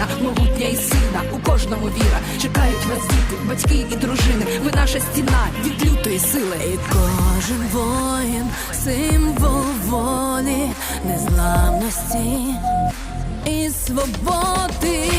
країна, могутня і сильна, у кожному віра. Чекають вас діти, батьки і дружини. Ви наша стіна від лютої сили. І кожен воїн, символ волі, незламності і свободи.